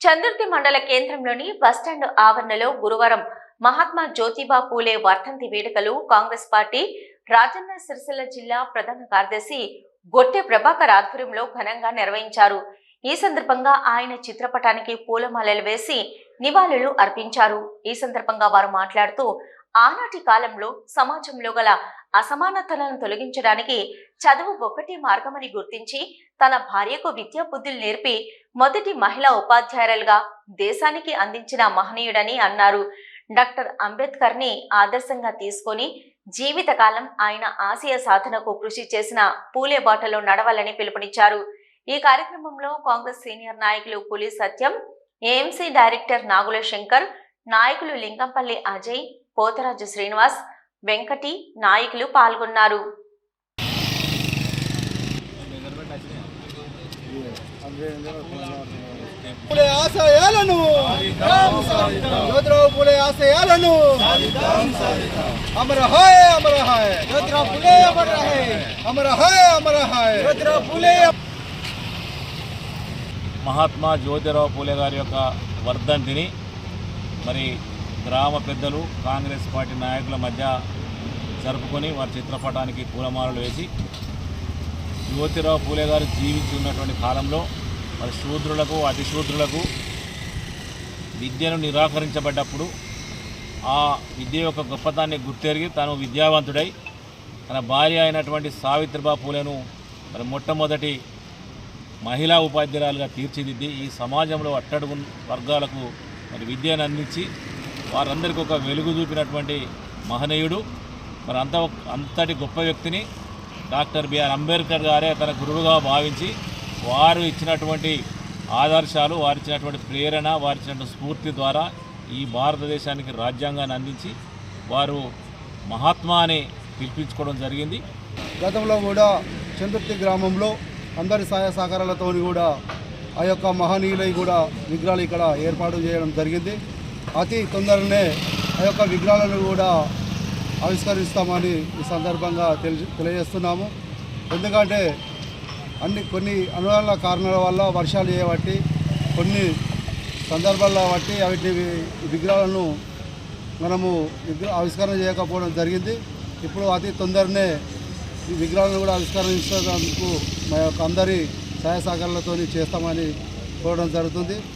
చందుర్తి మండల కేంద్రంలోని బస్టాండ్ ఆవరణలో గురువారం మహాత్మా జ్యోతిబా పూలే వర్ధంతి వేడుకలు కాంగ్రెస్ పార్టీ రాజన్న సిరిసిల్ల జిల్లా ప్రధాన కార్యదర్శి గొట్టె ప్రభాకర్ ఆధ్వర్యంలో ఘనంగా నిర్వహించారు. ఈ సందర్భంగా ఆయన చిత్రపటానికి పూలమాలలు వేసి నివాళులు అర్పించారు. ఈ సందర్భంగా వారు మాట్లాడుతూ ఆనాటి కాలంలో సమాజంలో గల అసమానతలను తొలగించడానికి చదువు ఒకటే మార్గమని గుర్తించి తన భార్యకు విద్యా బుద్ధులు నేర్పి మొదటి మహిళా ఉపాధ్యాయురాలుగా దేశానికి అందించిన మహనీయుడని అన్నారు. డాక్టర్ అంబేద్కర్ని ఆదర్శంగా తీసుకొని జీవితకాలం ఆయన ఆశయ సాధనకు కృషి చేసిన పూలే బాటలో నడవాలని పిలుపునిచ్చారు. ఈ కార్యక్రమంలో కాంగ్రెస్ సీనియర్ నాయకులు పులి సత్యం ఏఎంసీ డైరెక్టర్ నాగుల శంకర్ నాయకులు లింగంపల్లి అజయ్ పోతరాజు శ్రీనివాస్ వెంకటి నాయకులు పాల్గొన్నారు. పూలే ఆశయాలను జ్యోతిరావు పూలే ఆశయాలను. అమర హాయ్ అమర హాయ్. జ్యోతిరావు పూలే అమర హాయ్. అమర హాయ్ అమర హాయ్. జ్యోతిరావు పూలే మహాత్మా జ్యోతిరావు పూలే గారి యొక్క వర్ధంతిని మరి గ్రామ పెద్దలు కాంగ్రెస్ పార్టీ నాయకుల మధ్య జరుపుకొని వారి చిత్రపటానికి పూలమాలలు వేసి జ్యోతిరావు పూలే గారు జీవించి ఉన్నటువంటి కాలంలో మరి శూద్రులకు అతిశూద్రులకు విద్యను నిరాకరించబడ్డప్పుడు ఆ విద్య యొక్క గొప్పతాన్ని గుర్తెరిగి తాను విద్యావంతుడై తన భార్య అయినటువంటి సావిత్రిబా పూలేను మరి మొట్టమొదటి మహిళా ఉపాధ్యాయులుగా తీర్చిదిద్ది ఈ సమాజంలో అట్టడుగు వర్గాలకు మరి విద్యను అందించి వారందరికీ ఒక వెలుగు చూపినటువంటి మహనీయుడు. మరి అంత అంతటి గొప్ప వ్యక్తిని డాక్టర్ బిఆర్ అంబేద్కర్ గారే తన గురువుగా భావించి వారు ఇచ్చినటువంటి ఆదర్శాలు వారు ఇచ్చినటువంటి ప్రేరణ వారు ఇచ్చినటువంటి స్ఫూర్తి ద్వారా ఈ భారతదేశానికి రాజ్యాంగాన్ని అందించి వారు మహాత్మా అని పిలిపించుకోవడం జరిగింది. గతంలో కూడా చంద్రుర్తి గ్రామంలో అందరి సహాయ సహకారాలతో కూడా ఆ యొక్క మహనీయులై కూడా విగ్రహాలు ఇక్కడ ఏర్పాటు చేయడం జరిగింది. అతి తొందరనే ఆ యొక్క విగ్రహాలను కూడా ఆవిష్కరిస్తామని ఈ సందర్భంగా తెలి తెలియజేస్తున్నాము. ఎందుకంటే అన్ని కొన్ని అనువల్ల కారణాల వల్ల వర్షాలు చేయబట్టి కొన్ని సందర్భాల్లో బట్టి వాటి విగ్రహాలను మనము విగ్రహ ఆవిష్కరణ చేయకపోవడం జరిగింది. ఇప్పుడు అతి తొందరనే ఈ విగ్రహాలను కూడా ఆవిష్కరించేందుకు మా యొక్క అందరి సహాయ సహకారాలతో చేస్తామని కోరడం జరుగుతుంది.